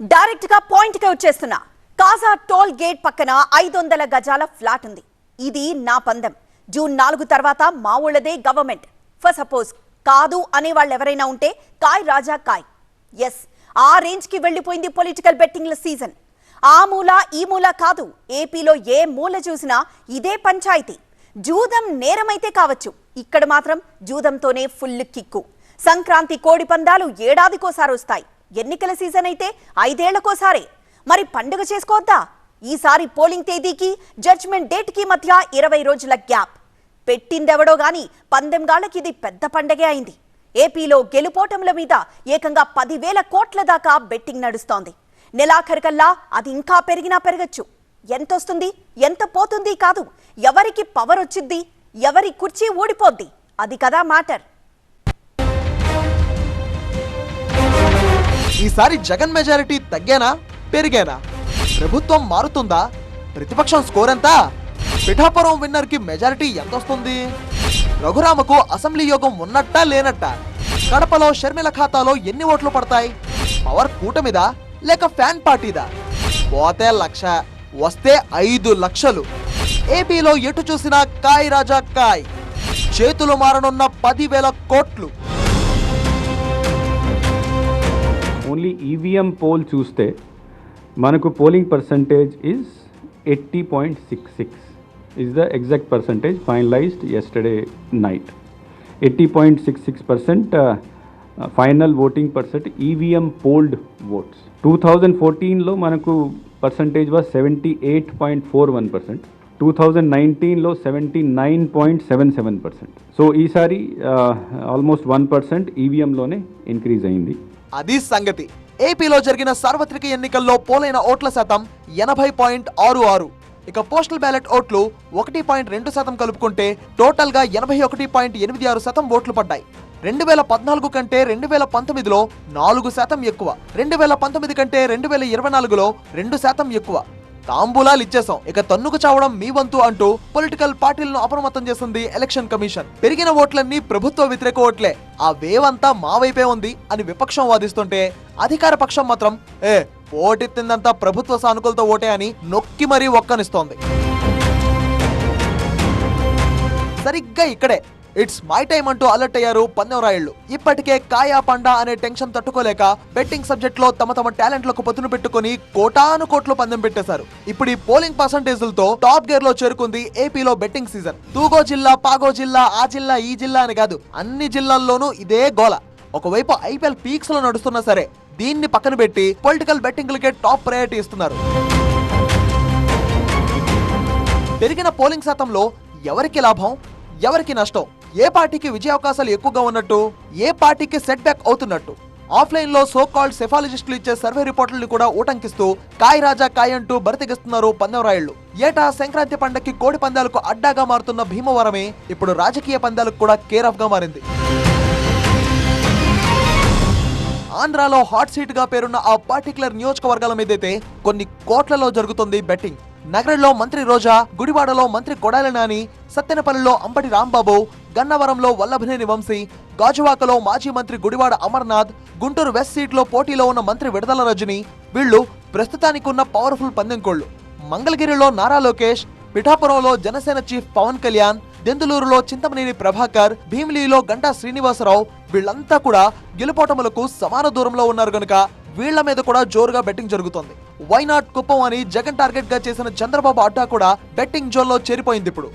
డైరెక్ట్గా పాయింట్కి వచ్చేస్తున్నా. కాజా టోల్ గేట్ పక్కన ఐదు వందల గజాల ఫ్లాట్ ఉంది. ఇది నా పందెం. జూన్ నాలుగు తర్వాత మా ఊళ్ళదే గవర్నమెంట్. ఫర్ సపోజ్ కాదు అనే వాళ్ళు ఎవరైనా ఉంటే కాయ్ రాజా కాయ్. ఎస్ ఆ రేంజ్కి వెళ్ళిపోయింది పొలిటికల్ బెట్టింగ్ల సీజన్ ఆ మూల ఈ మూల కాదు. ఏపీలో ఏ మూల చూసినా ఇదే పంచాయతీ. జూదం నేరమైతే కావచ్చు. ఇక్కడ మాత్రం జూదంతోనే ఫుల్ కిక్కు. సంక్రాంతి కోడి పందాలు ఏడాదికోసారి వస్తాయి. ఎన్నికల సీజన్ అయితే ఐదేళ్ళకోసారి. మరి పండుగ చేసుకోవద్దా? ఈసారి పోలింగ్ తేదీకి జడ్జ్మెంట్ డేట్కి మధ్య ఇరవై రోజుల గ్యాప్. పెట్టిందెవడో గాని పందెంగాళ్ళకి ఇది పెద్ద పండగే అయింది. ఏపీలో గెలుపోటముల మీద ఏకంగా పదివేల కోట్ల దాకా బెట్టింగ్ నడుస్తోంది. నెలాఖరికల్లా అది ఇంకా పెరిగినా పెరగచ్చు. ఎంతొస్తుంది? ఎంత పోతుంది కాదు? ఎవరికి పవర్ వచ్చిద్ది? ఎవరి కుర్చీ ఊడిపోద్ది? అది కదా మ్యాటర్. ఈసారి జగన్ మెజారిటీ తగ్గేనా? పెరిగేనా? ప్రభుత్వం మారుతుందా? ప్రతిపక్షం స్కోర్ ఎంత? పిఠాపురం విన్నర్కి మెజారిటీ ఎంత వస్తుంది రఘురామకు అసెంబ్లీ యోగం ఉన్నట్టా లేనట్టా? కడపలో షర్మిల ఖాతాలో ఎన్ని ఓట్లు పడతాయి? పవర్ కూటమిదా? లేక ఫ్యాన్ పార్టీదా? పోతే లక్ష వస్తే ఐదు లక్షలు. ఏపీలో ఎటు చూసినా కాయ్ రాజా కాయ్. చేతులు మారనున్న పదివేల కోట్లు. ఓన్లీ ఈవీఎం పోల్ చూస్తే మనకు polling percentage is eighty point six six is the exact percentage finalised yesterday night eighty point six six percent final voting percent EVM polled votes two thousand ఫోర్టీన్లో మనకు percentage was seventy eight point four one percent two thousand నైన్టీన్లో seventy nine point seven seven percent so ఈసారి almost one percent ఈవీఎంలోనే increase అయింది. అది సంగతి. ఏపీలో జరిగిన సార్వత్రిక ఎన్నికల్లో పోలైన ఓట్ల శాతం ఎనభై పాయింట్ ఆరు ఆరు. ఇక పోస్టల్ బ్యాలెట్ ఓట్లు ఒకటి పాయింట్ రెండు శాతం కలుపుకుంటే టోటల్గా ఎనభై ఒకటి పాయింట్ ఎనిమిది ఆరు శాతం ఓట్లు పడ్డాయి. రెండు వేల పద్నాలుగు కంటే రెండు వేల పంతొమ్మిదిలో నాలుగు శాతం ఎక్కువ. రెండు వేల పంతొమ్మిది కంటే రెండు వేల ఇరవై నాలుగులో రెండు శాతం ఎక్కువ. తాంబూలాలు ఇచ్చేసాం ఇక తన్నుకు చావడం మీ వంతు అంటూ పొలిటికల్ పార్టీలను అప్రమత్తం చేసింది ఎలక్షన్ కమిషన్. పెరిగిన ఓట్లన్నీ ప్రభుత్వ వ్యతిరేక ఓట్లే. ఆ వేవ్ అంతా మా వైపే ఉంది అని విపక్షం వాదిస్తుంటే అధికార పక్షం మాత్రం ఏ ఓటెత్తిందంతా ప్రభుత్వ సానుకూలతో ఓటే అని నొక్కి మరీ ఒక్కనిస్తోంది. సరిగ్గా ఇక్కడే. ఇట్స్ మై టైం అంటూ అలర్ట్ అయ్యారు పందెంరాయుళ్ళు ఇప్పటికే కాయా పండా అనే టెన్షన్ తట్టుకోలేక బెట్టింగ్ సబ్జెక్ట్లో తమ తమ టాలెంట్లకు పదును పెట్టుకుని కోటాను కోట్లు పందెం పెట్టేశారు. ఇప్పుడు ఈ పోలింగ్ పర్సంటేజ్లతో టాప్ గేర్లో చేరుకుంది ఏపీలో బెట్టింగ్ సీజన్. తూగో జిల్లా పాగో జిల్లా ఆ జిల్లా ఈ జిల్లా అని కాదు అన్ని జిల్లాల్లోనూ ఇదే గోల. ఒకవైపు ఐపీఎల్ పీక్స్లో నడుస్తున్నా సరే దీన్ని పక్కన పెట్టి పొలిటికల్ బెట్టింగ్లకే టాప్ ప్రయారిటీ ఇస్తున్నారు. పెరిగిన పోలింగ్ శాతంలో ఎవరికి లాభం ఎవరికి నష్టం ఏ పార్టీకి విజయావకాశాలు ఎక్కువగా ఉన్నట్టు ఏ పార్టీకి సెట్ బ్యాక్ అవుతున్నట్టు. ఆఫ్లైన్లో సో కాల్డ్ సెఫాలజిస్టులు ఇచ్చే సర్వే రిపోర్టులను కూడా ఊటంకిస్తూ కాయ్ రాజా కాయ్ అంటూ బరితెగిస్తున్నారు పందెంరాయుళ్ళు ఏటా సంక్రాంతి పండక్కి కోడి పందాలకు అడ్డాగా మారుతున్న భీమవరమే ఇప్పుడు రాజకీయ పందాలకు కూడా కేర్ ఆఫ్గా మారింది. ఆంధ్రాలో హాట్ సీట్గా పేరున్న ఆ పర్టికులర్ నియోజకవర్గాల మీదైతే కొన్ని కోట్లలో జరుగుతుంది బెట్టింగ్ నగరంలో మంత్రి రోజా గుడివాడలో మంత్రి కొడాలి నాని సత్తెనపల్లిలో అంబటి రాంబాబు గన్నవరంలో వల్లభనేని వంశీ గాజువాకలో మాజీ మంత్రి గుడివాడ అమర్నాథ్ గుంటూరు వెస్ట్ సీట్లో పోటీలో ఉన్న మంత్రి విడదల రజని వీళ్ళు ప్రస్తుతానికి ఉన్న పవర్ఫుల్ పందెంకోళ్ళు మంగళగిరిలో నారా లోకేష్ పిఠాపురంలో జనసేన చీఫ్ పవన్ కళ్యాణ్ దెందులూరులో చింతమనేని ప్రభాకర్ భీమిలిలో గంటా శ్రీనివాసరావు వీళ్ళంతా కూడా గెలుపోటములకు సమాన దూరంలో ఉన్నారు గనుక వీళ్ళ మీద కూడా జోరుగా బెట్టింగ్ జరుగుతోంది. వైనాట్ కుప్పం అని జగన్ టార్గెట్గా చేసిన చంద్రబాబు అడ్డా కూడా బెట్టింగ్ జోన్లో చేరిపోయింది ఇప్పుడు.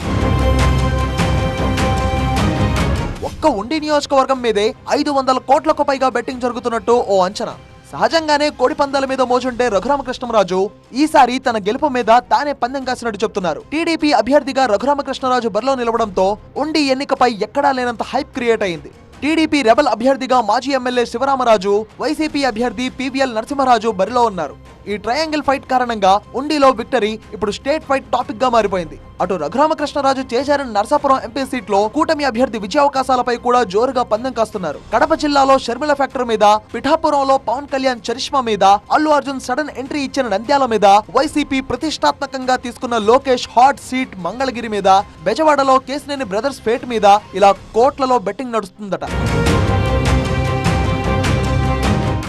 ఒక్క ఉండి నియోజకవర్గం మీదే ఐదు వందల కోట్లకు పైగా బెట్టింగ్ జరుగుతున్నట్టు ఓ అంచనా. సహజంగానే కోడి పందాల మీద మోజుంటే రఘురామకృష్ణరాజు ఈసారి తన గెలుపు మీద తానే పందెం కాసినట్టు చెప్తున్నారు. టీడీపీ అభ్యర్థిగా రఘురామకృష్ణరాజు బరిలో నిలవడంతో ఉండి ఎన్నికపై ఎక్కడా లేనంత హైప్ క్రియేట్ అయింది. టీడీపీ రెబల్ అభ్యర్థిగా మాజీ ఎమ్మెల్యే శివరామరాజు వైసీపీ అభ్యర్థి పీవీఎల్ నరసింహరాజు బరిలో ఉన్నారు. ఈ ట్రయాంగిల్ ఫైట్ కారణంగా ఉండిలో విక్టరీ ఇప్పుడు స్టేట్ ఫైట్ టాపిక్గా మారిపోయింది. అటు రఘురామకృష్ణరాజు చేజారిన నర్సాపురం ఎంపీ సీట్లో కూటమి అభ్యర్థి విజయావకాశాలపై కూడా జోరుగా పందెం కాస్తున్నారు. కడప జిల్లాలో షర్మిల ఫ్యాక్టర్ మీద పిఠాపురంలో పవన్ కళ్యాణ్ చరిష్మా మీద అల్లు అర్జున్ సడన్ ఎంట్రీ ఇచ్చిన నంద్యాల మీద వైసీపీ ప్రతిష్టాత్మకంగా తీసుకున్న లోకేష్ హాట్ సీట్ మంగళగిరి మీద బెజవాడలో కేసినేని బ్రదర్స్ ఫేట్ మీద ఇలా కోట్లలో బెట్టింగ్ నడుస్తుందట.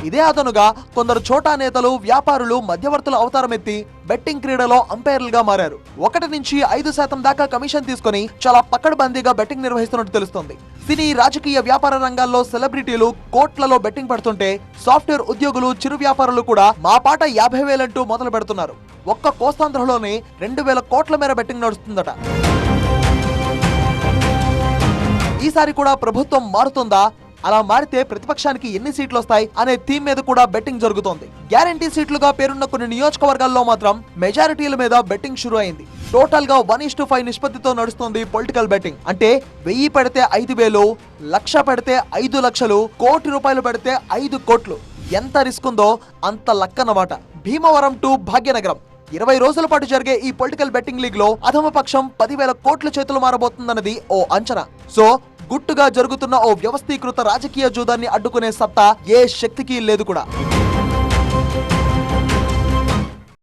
ఇదే అదనుగా కొందరు చోటా నేతలు వ్యాపారులు మధ్యవర్తుల అవతారమెత్తి బెట్టింగ్ క్రీడలో అంపైర్లుగా మారారు. ఒకటి నుంచి ఐదు శాతం దాకా కమిషన్ తీసుకొని చాలా పక్కడబందీగా బెట్టింగ్ నిర్వహిస్తున్నట్టు తెలుస్తోంది. సినీ రాజకీయ వ్యాపార రంగాల్లో సెలబ్రిటీలు కోట్లలో బెట్టింగ్ పడుతుంటే సాఫ్ట్వేర్ ఉద్యోగులు చిరు వ్యాపారులు కూడా మా పాట యాభై వేలంటూ మొదలు పెడుతున్నారు. ఒక్క కోస్తాంధ్రలోనే రెండు వేల కోట్ల మేర బెట్టింగ్ నడుస్తుందట. ఈసారి కూడా ప్రభుత్వం మారుతుందా? అలా మారితే ప్రతిపక్షానికి ఎన్ని సీట్లు వస్తాయి అనే థీమ్ మీద కూడా బెట్టింగ్ జరుగుతోంది. గ్యారంటీ సీట్లుగా పేరున్న కొన్ని నియోజకవర్గాల్లో మాత్రం మెజారిటీల మీద బెట్టింగ్ షురు అయింది టోటల్గా వన్ ఇస్ టు ఫైవ్ నిష్పత్తితో నడుస్తుంది పొలిటికల్ బెట్టింగ్. అంటే వెయ్యి పెడితే ఐదు వేలు లక్ష పెడితే ఐదు లక్షలు కోటి రూపాయలు పెడితే ఐదు కోట్లు. ఎంత రిస్క్ ఉందో అంత లక్కన్నమాట భీమవరం టు భాగ్యనగరం. ఇరవై రోజుల పాటు జరిగే ఈ పొలిటికల్ బెట్టింగ్ లీగ్లో అధమ పక్షం పదివేల కోట్ల చేతులు మారబోతుందన్నది ఓ అంచనా. సో గుట్టుగా జరుగుతున్న ఓ వ్యవస్థీకృత రాజకీయ జూదాన్ని అడ్డుకునే సత్తా ఏ శక్తికి లేదు కూడా.